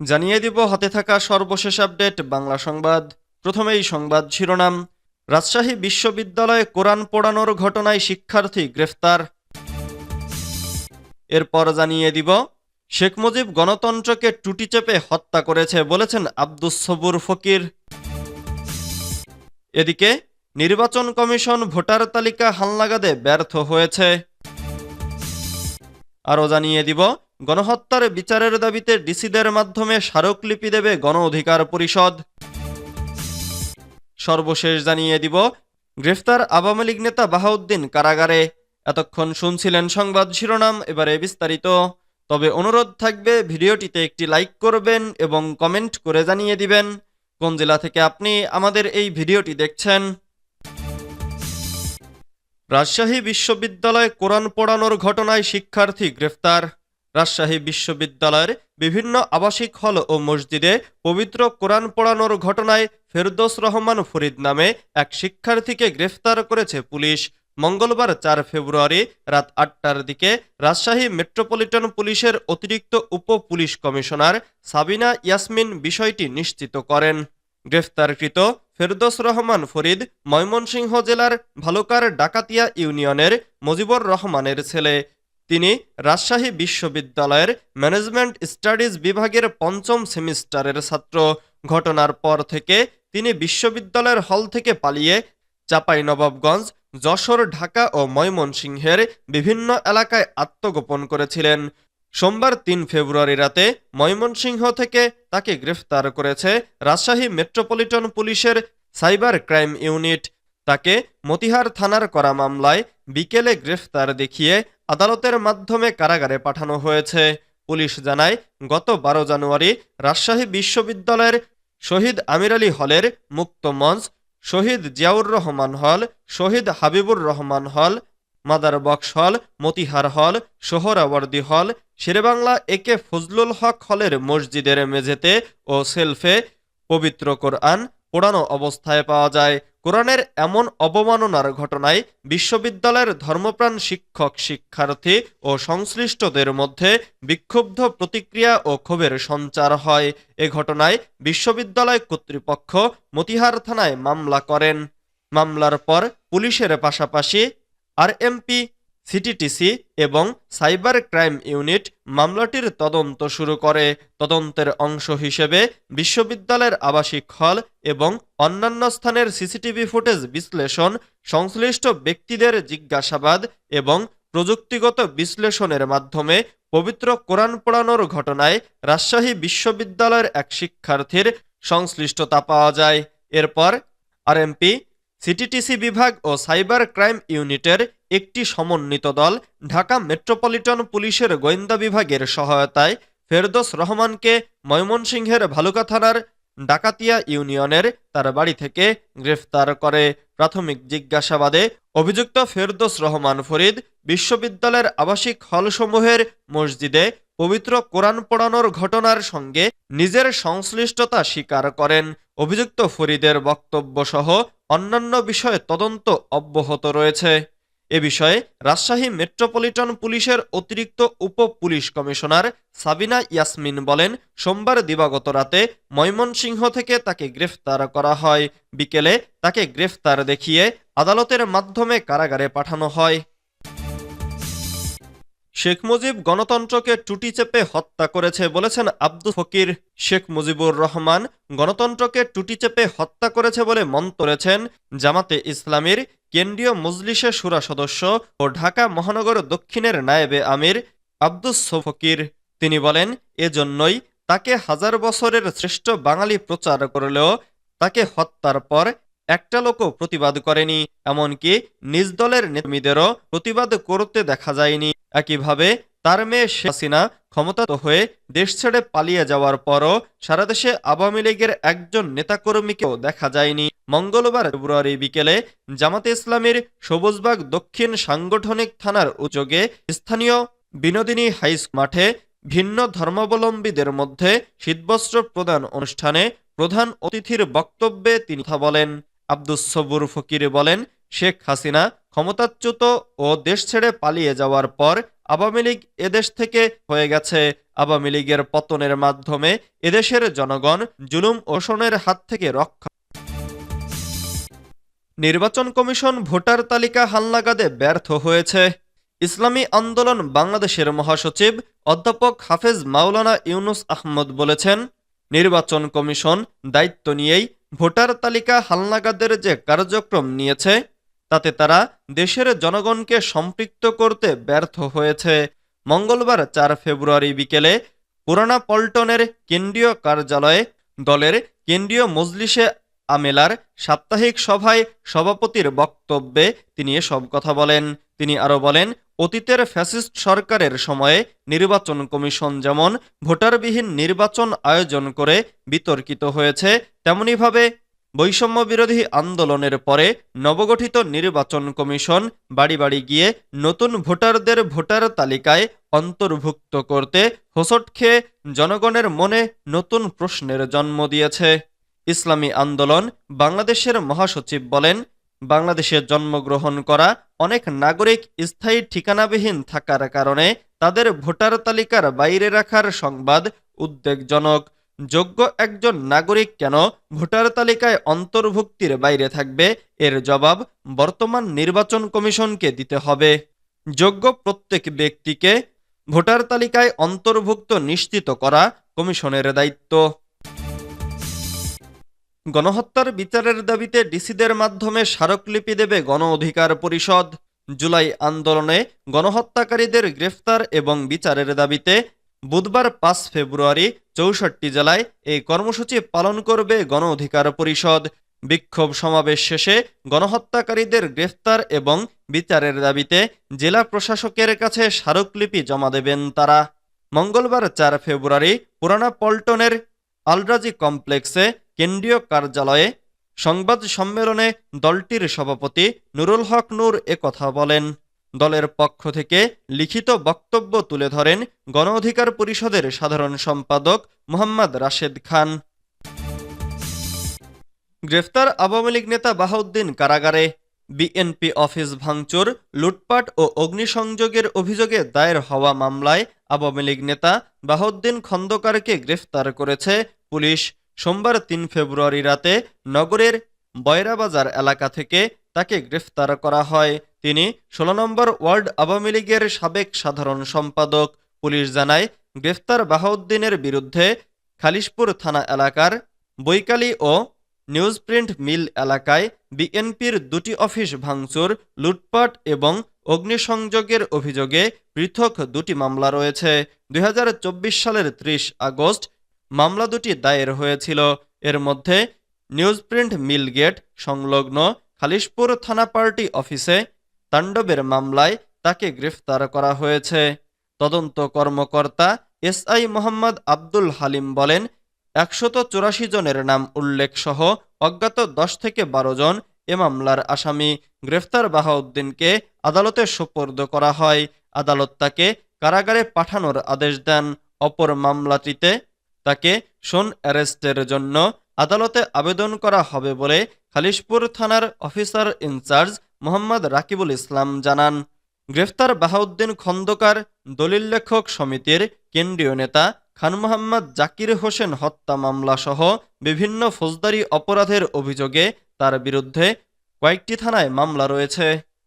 জানিয়ে দিব হাতে থাকা সর্বশেষ আপডেট, বাংলা সংবাদ। প্রথমেই সংবাদ শিরোনাম। রাজশাহী বিশ্ববিদ্যালয়ে কোরআন পোড়ানোর ঘটনায় শিক্ষার্থী গ্রেফতার। এরপর জানিয়ে দিব, শেখ মুজিব গণতন্ত্রকে টুটি চেপে হত্যা করেছে বলেছেন আব্দুস সবুর ফকির। এদিকে, নির্বাচন কমিশন ভোটার তালিকা হালনাগাদে ব্যর্থ হয়েছে। আরও জানিয়ে দিব গণহত্যার বিচারের দাবিতে ডিসিদের মাধ্যমে স্মারকলিপি দেবে গণ অধিকার পরিষদ। সর্বশেষ জানিয়ে দিব, গ্রেফতার আওয়ামী লীগ নেতা বাহাউদ্দিন কারাগারে। এতক্ষণ শুনছিলেন সংবাদ শিরোনাম, এবারে বিস্তারিত। তবে অনুরোধ থাকবে, ভিডিওটিতে একটি লাইক করবেন এবং কমেন্ট করে জানিয়ে দিবেন, কোন জেলা থেকে আপনি আমাদের এই ভিডিওটি দেখছেন। রাজশাহী বিশ্ববিদ্যালয়ে কোরআন পড়ানোর ঘটনায় শিক্ষার্থী গ্রেফতার। রাজশাহী বিশ্ববিদ্যালয়ের বিভিন্ন আবাসিক হল ও মসজিদে পবিত্র কোরআন পড়ানোর ঘটনায় ফেরদোস রহমান ফরিদ নামে এক শিক্ষার্থীকে গ্রেফতার করেছে পুলিশ। মঙ্গলবার চার ফেব্রুয়ারি রাত আটটার দিকে রাজশাহী মেট্রোপলিটন পুলিশের অতিরিক্ত উপ পুলিশ কমিশনার সাবিনা ইয়াসমিন বিষয়টি নিশ্চিত করেন। গ্রেফতারকৃত ফেরদোস রহমান ফরিদ ময়মনসিংহ জেলার ভালুকার ডাকাতিয়া ইউনিয়নের মুজিবুর রহমানের ছেলে। তিনি রাজশাহী বিশ্ববিদ্যালয়ের ম্যানেজমেন্ট স্টাডিজ বিভাগের পঞ্চম সেমিস্টারের ছাত্র। ঘটনার পর থেকে তিনি বিশ্ববিদ্যালয়ের হল থেকে পালিয়ে চাঁপাইনবাবগঞ্জ, যশোর, ঢাকা ও ময়মনসিংহের বিভিন্ন এলাকায় আত্মগোপন করেছিলেন। সোমবার তিন ফেব্রুয়ারি রাতে ময়মনসিংহ থেকে তাকে গ্রেফতার করেছে রাজশাহী মেট্রোপলিটন পুলিশের সাইবার ক্রাইম ইউনিট। তাকে মতিহার থানার করা মামলায় বিকেলে গ্রেফতার দেখিয়ে আদালতের মাধ্যমে কারাগারে পাঠানো হয়েছে। পুলিশ জানায়, গত বারো জানুয়ারি রাজশাহী বিশ্ববিদ্যালয়ের শহীদ আমির আলী হলের মুক্ত মঞ্চ, শহীদ জিয়াউর রহমান হল, শহীদ হাবিবুর রহমান হল, মাদার বক্স হল, মতিহার হল, সোহরাওয়ার্দী হল, শেরেবাংলা একে ফজলুল হক হলের মসজিদের মেঝেতে ও সেলফে পবিত্র কোরআন পোড়ানো অবস্থায় পাওয়া যায়। কোরআনের এমন অবমাননার ঘটনায় বিশ্ববিদ্যালয়ের ধর্মপ্রাণ শিক্ষক, শিক্ষার্থী ও সংশ্লিষ্টদের মধ্যে বিক্ষুব্ধ প্রতিক্রিয়া ও ক্ষোভের সঞ্চার হয়। এ ঘটনায় বিশ্ববিদ্যালয় কর্তৃপক্ষ মতিহার থানায় মামলা করেন। মামলার পর পুলিশের পাশাপাশি আরএমপি সিটিটিসি এবং সাইবার ক্রাইম ইউনিট মামলাটির তদন্ত শুরু করে। তদন্তের অংশ হিসেবে বিশ্ববিদ্যালয়ের আবাসিক হল এবং অন্যান্য স্থানের সিসিটিভি ফুটেজ বিশ্লেষণ, সংশ্লিষ্ট ব্যক্তিদের জিজ্ঞাসাবাদ এবং প্রযুক্তিগত বিশ্লেষণের মাধ্যমে পবিত্র কোরআন পড়ানোর ঘটনায় রাজশাহী বিশ্ববিদ্যালয়ের এক শিক্ষার্থীর সংশ্লিষ্টতা পাওয়া যায়। এরপর আরএমপি, সিটিটিসি বিভাগ ও সাইবার ক্রাইম ইউনিটের একটি সমন্বিত দল ঢাকা মেট্রোপলিটন পুলিশের গোয়েন্দা বিভাগের সহায়তায় ফেরদোস রহমানকে ময়মনসিংহের ভালুকা থানার ডাকাতিয়া ইউনিয়নের তার বাড়ি থেকে গ্রেফতার করে। প্রাথমিক জিজ্ঞাসাবাদে অভিযুক্ত ফেরদোস রহমান ফরিদ বিশ্ববিদ্যালয়ের আবাসিক হলসমূহের মসজিদে পবিত্র কোরআন পড়ানোর ঘটনার সঙ্গে নিজের সংশ্লিষ্টতা স্বীকার করেন। অভিযুক্ত ফরিদের বক্তব্য সহ অন্যান্য বিষয়ে তদন্ত অব্যাহত রয়েছে। এ বিষয়ে রাজশাহী মেট্রোপলিটন পুলিশের অতিরিক্ত উপ পুলিশ কমিশনার সাবিনা ইয়াসমিন বলেন, সোমবার দিবাগত রাতে ময়মনসিংহ থেকে তাকে গ্রেফতার করা হয়। বিকেলে তাকে গ্রেফতার দেখিয়ে আদালতের মাধ্যমে কারাগারে পাঠানো হয়। শেখ মুজিব গণতন্ত্রকে টুটি চেপে হত্যা করেছে বলেছেন আব্দুল ফকির। শেখ মুজিবুর রহমান গণতন্ত্রকে টুটি চেপে হত্যা করেছে বলে মন করেছেন জামাতে ইসলামীর কেন্দ্রীয় মজলিসে সুরা সদস্য ও ঢাকা মহানগর দক্ষিণের নায়েবে আমির আব্দুস ফকির। তিনি বলেন, এজন্যই তাকে হাজার বছরের শ্রেষ্ঠ বাঙালি প্রচার করলেও তাকে হত্যার পর একটা লোকও প্রতিবাদ করেনি, এমনকি নিজ দলের নেতামীদেরও প্রতিবাদ করতে দেখা যায়নি। একইভাবে তার মেয়ে শেখ হাসিনা ক্ষমতাত হয়ে দেশ ছেড়ে পালিয়ে যাওয়ার পরও সারা দেশে আওয়ামী লীগের একজন নেতাকর্মীকেও দেখা যায়নি। মঙ্গলবার ফেব্রুয়ারি বিকেলে জামাতে ইসলামীর সবুজবাগ দক্ষিণ সাংগঠনিক থানার উদ্যোগে স্থানীয় বিনোদিনী হাইস মাঠে ভিন্ন ধর্মাবলম্বীদের মধ্যে শীতবস্ত্র প্রদান অনুষ্ঠানে প্রধান অতিথির বক্তব্যে তিনি কথা বলেন। আব্দুস সবুর ফকির বলেন, শেখ হাসিনা ক্ষমতাচ্যুত ও দেশ ছেড়ে পালিয়ে যাওয়ার পর আওয়ামী লীগ এদেশ থেকে হয়ে গেছে। আওয়ামী লীগের পতনের মাধ্যমে এদেশের জনগণ জুলুম ওষণের হাত থেকে রক্ষা নির্বাচন কমিশন ভোটার তালিকা হালনাগাদে ব্যর্থ হয়েছে। ইসলামী আন্দোলন বাংলাদেশের মহাসচিব অধ্যাপক হাফেজ মাওলানা ইউনুস আহমদ বলেছেন, নির্বাচন কমিশন দায়িত্ব নিয়েই ভোটার তালিকা হালনাগাদের যে কার্যক্রম নিয়েছে, তাতে তারা দেশের জনগণকে সম্পৃক্ত করতে ব্যর্থ হয়েছে। মঙ্গলবার চার ফেব্রুয়ারি বিকেলে পুরানা পল্টনের কেন্দ্রীয় কার্যালয়ে দলের কেন্দ্রীয় মজলিসে আমেলার সাপ্তাহিক সভায় সভাপতির বক্তব্যে তিনি এসব কথা বলেন। তিনি আরও বলেন, অতীতের ফ্যাসিস্ট সরকারের সময়ে নির্বাচন কমিশন যেমন ভোটারবিহীন নির্বাচন আয়োজন করে বিতর্কিত হয়েছে, তেমনিভাবে বৈষম্য বিরোধী আন্দোলনের পরে নবগঠিত নির্বাচন কমিশন বাড়ি বাড়ি গিয়ে নতুন ভোটারদের ভোটার তালিকায় অন্তর্ভুক্ত করতে হোসট খেয়ে জনগণের মনে নতুন প্রশ্নের জন্ম দিয়েছে। ইসলামী আন্দোলন বাংলাদেশের মহাসচিব বলেন বাংলাদেশে জন্মগ্রহণ করা অনেক নাগরিক স্থায়ী ঠিকানাবিহীন থাকার কারণে তাদের ভোটার তালিকার বাইরে রাখার সংবাদ উদ্বেগজনক। যোগ্য একজন নাগরিক কেন ভোটার তালিকায় অন্তর্ভুক্তির বাইরে থাকবে? এর জবাব বর্তমান নির্বাচন কমিশনকে দিতে হবে। যোগ্য প্রত্যেক ব্যক্তিকে ভোটার তালিকায় অন্তর্ভুক্ত নিশ্চিত করা কমিশনের দায়িত্ব। গণহত্যার বিচারের দাবিতে ডিসিদের মাধ্যমে স্মারকলিপি দেবে গণ অধিকার পরিষদ। জুলাই আন্দোলনে গণহত্যাকারীদের গ্রেফতার এবং বিচারের দাবিতে বুধবার পাঁচ ফেব্রুয়ারি চৌষট্টি জেলায় এই কর্মসূচি পালন করবে গণ অধিকার পরিষদ। বিক্ষোভ সমাবেশ শেষে গণহত্যাকারীদের গ্রেফতার এবং বিচারের দাবিতে জেলা প্রশাসকের কাছে স্মারকলিপি জমা দেবেন তারা। মঙ্গলবার চার ফেব্রুয়ারি পুরানা পল্টনের আলরাজি কমপ্লেক্সে কেন্দ্রীয় কার্যালয়ে সংবাদ সম্মেলনে দলটির সভাপতি নুরুল হক নূর কথা বলেন। দলের পক্ষ থেকে লিখিত বক্তব্য তুলে ধরেন গণ অধিকার পরিষদের সাধারণ সম্পাদক মোহাম্মদ রাশেদ খান। গ্রেফতার আওয়ামী লীগ নেতা বাহাউদ্দিন কারাগারে বিএনপি অফিস ভাঙচুর, লুটপাট ও অগ্নিসংযোগের অভিযোগে দায়ের হওয়া মামলায় আওয়ামী লীগ নেতা বাহাউদ্দিন খন্দকারকে গ্রেফতার করেছে পুলিশ। সোমবার তিন ফেব্রুয়ারি রাতে নগরের বয়রাবাজার এলাকা থেকে তাকে গ্রেফতার করা হয়। তিনি ষোলো নম্বর ওয়ার্ড আওয়ামী লীগের সাবেক সাধারণ সম্পাদক। পুলিশ জানায়, গ্রেফতার বাহাউদ্দিনের বিরুদ্ধে খালিশপুর থানা এলাকার বৈকালী ও নিউজপ্রিন্ট মিল এলাকায় বিএনপির দুটি অফিস ভাঙচুর, লুটপাট এবং অগ্নিসংযোগের অভিযোগে পৃথক দুটি মামলা রয়েছে। দুই হাজার চব্বিশ সালের ত্রিশ আগস্ট মামলা দুটি দায়ের হয়েছিল। এর মধ্যে নিউজপ্রিন্ট মিল গেট সংলগ্ন খালিশপুর থানা পার্টি অফিসে তাণ্ডবের মামলায় তাকে গ্রেফতার করা হয়েছে। তদন্ত কর্মকর্তা এসআই মোহাম্মদ আব্দুল হালিম বলেন একশত চুরাশি জনের নাম উল্লেখ সহ অজ্ঞাত দশ থেকে বারো জন এ মামলার আসামি গ্রেফতার বাহাউদ্দিনকে আদালতে সোপর্দ করা হয়। আদালত তাকে কারাগারে পাঠানোর আদেশ দেন। অপর মামলাটিতে তাকে শোন অ্যারেস্টের জন্য আদালতে আবেদন করা হবে বলে খালিশপুর থানার officer in charge Mohammad Rakibul Islam জানান। গ্রেফতার বাহাউদ্দিন খন্দকার, দলিল লেখক সমিতির কেন্দ্রীয় নেতা খান মোহাম্মদ জাকির হোসেন হত্যা মামলাসহ বিভিন্ন ফৌজদারি অপরাধের অভিযোগে তার বিরুদ্ধে কয়েকটি থানায় মামলা রয়েছে।